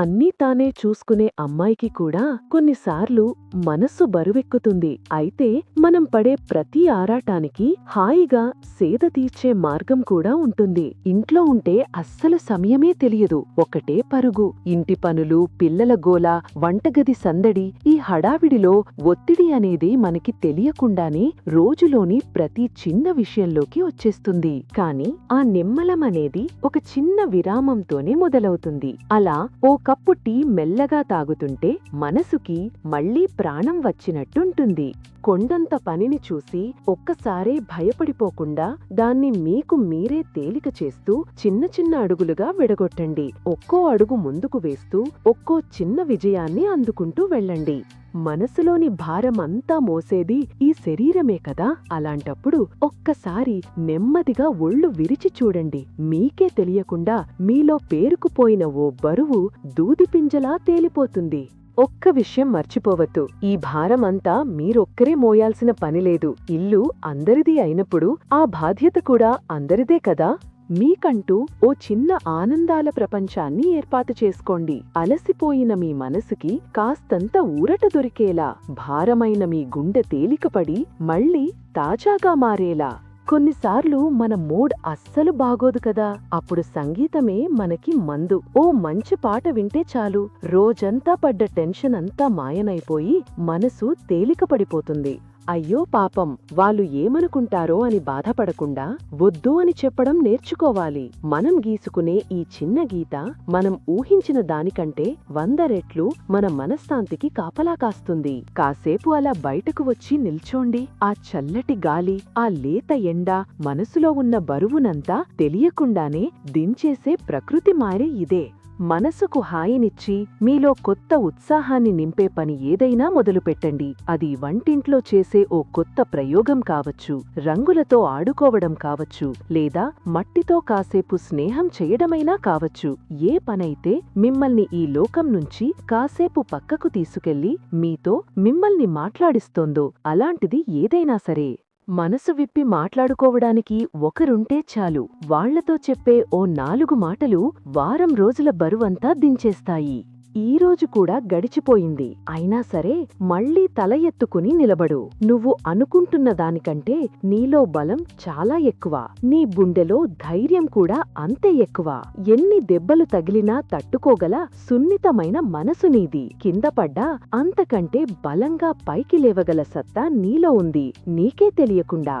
అన్నీ తానే చూసుకునే అమ్మాయికి కూడా కొన్నిసార్లు మనస్సు బరువెక్కుతుంది. అయితే మనం పడే ప్రతి ఆరాటానికి హాయిగా సేద తీర్చే మార్గం కూడా ఉంటుంది. ఇంట్లో ఉంటే అస్సలు సమయమే తెలియదు. ఒకటే పరుగు ఇంటి పనులు పిల్లల గోల వంటగది సందడి ఈ హడావిడిలో ఒత్తిడి అనేది మనకి తెలియకుండానే రోజులోని ప్రతి చిన్న విషయంలోకి వచ్చేస్తుంది. కాని ఆ నిమ్మలం అనేది ఒక చిన్న విరామంతోనే మొదలవుతుంది. అలా ఓ కప్పు టీ మెల్లగా తాగుతుంటే మనసుకి మళ్ళీ ప్రాణం వచ్చినట్టుంటుంది. కొండంత పనిని చూసి ఒక్కసారే భయపడిపోకుండా దాన్ని మీకు మీరే తేలిక చేస్తూ చిన్న చిన్న అడుగులుగా విడగొట్టండి. ఒక్కో అడుగు ముందుకు వేస్తూ ఒక్కో చిన్న విజయాన్ని అందుకుంటూ వెళ్ళండి. మనసులోని భారం అంతా మోసేది ఈ శరీరమే కదా? అలాంటప్పుడు ఒక్కసారి నెమ్మదిగా ఒళ్ళు విరిచి చూడండి. మీకే తెలియకుండా మీలో పేరుకుపోయిన ఓ బరువు దూదిపింజలా తేలిపోతుంది. ఒక్క విషయం మర్చిపోవద్దు. ఈ భారమంతా మీరొక్కరే మోయాల్సిన పనిలేదు ఇల్లు అందరిది అయినప్పుడు ఆ బాధ్యత కూడా అందరిదే కదా? మీకంటూ ఓ చిన్న ఆనందాల ప్రపంచాన్ని ఏర్పాటు చేసుకోండి. అలసిపోయిన మీ మనసుకి కాస్తంత ఊరట దొరికేలా భారమైన మీ గుండె తేలికపడి మళ్ళీ తాజాగా మారేలా. కొన్నిసార్లు మన మూడ్ అస్సలు బాగోదు కదా. అప్పుడు సంగీతమే మనకి మందు. ఓ మంచి పాట వింటే చాలు. రోజంతా పడ్డ టెన్షన్ అంతా మాయనైపోయి మనసు తేలికపడిపోతుంది. అయ్యో పాపం వాళ్ళు ఏమనుకుంటారో అని బాధపడకుండా వద్దు అని చెప్పడం నేర్చుకోవాలి. మనం గీసుకునే ఈ చిన్న గీత మనం ఊహించిన దానికంటే వంద రెట్లు మన మనశ్శాంతికి కాపలా కాస్తుంది. కాసేపు అలా బయటకు వచ్చి నిల్చోండి. ఆ చల్లటి గాలి ఆ లేత ఎండ మనసులో ఉన్న బరువునంతా తెలియకుండానే దించేసే ప్రకృతి మారే ఇదే. మనసుకు హాయినిచ్చి మీలో కొత్త ఉత్సాహాన్ని నింపే పని ఏదైనా మొదలుపెట్టండి. అది వంటింట్లో చేసే ఓ కొత్త ప్రయోగం కావచ్చు. రంగులతో ఆడుకోవడం కావచ్చు. లేదా మట్టితో కాసేపు స్నేహం చేయడమైనా కావచ్చు. ఏ పనైతే మిమ్మల్ని ఈ లోకం నుంచి కాసేపు పక్కకు తీసుకెళ్ళి మీతో మిమ్మల్ని మాట్లాడిస్తోందో అలాంటిది ఏదైనా సరే. మనసు విప్పి మాట్లాడుకోవడానికి ఒకరుంటే చాలు. వాళ్ళతో చెప్పే ఓ నాలుగు మాటలు వారం రోజుల బరువంతా దించేస్తాయి. ఈ రోజు కూడా గడిచిపోయింది. అయినా సరే మళ్ళీ తల ఎత్తుకుని నిలబడు. నువ్వు అనుకుంటున్న దానికంటే నీలో బలం చాలా ఎక్కువ. నీ గుండెలో ధైర్యం కూడా అంతే ఎక్కువ. ఎన్ని దెబ్బలు తగిలినా తట్టుకోగల సున్నితమైన మనసు నీది. కింద పడ్డా అంతకంటే బలంగా పైకి లేవగల సత్తా నీలో ఉంది. నీకే తెలియకుండా.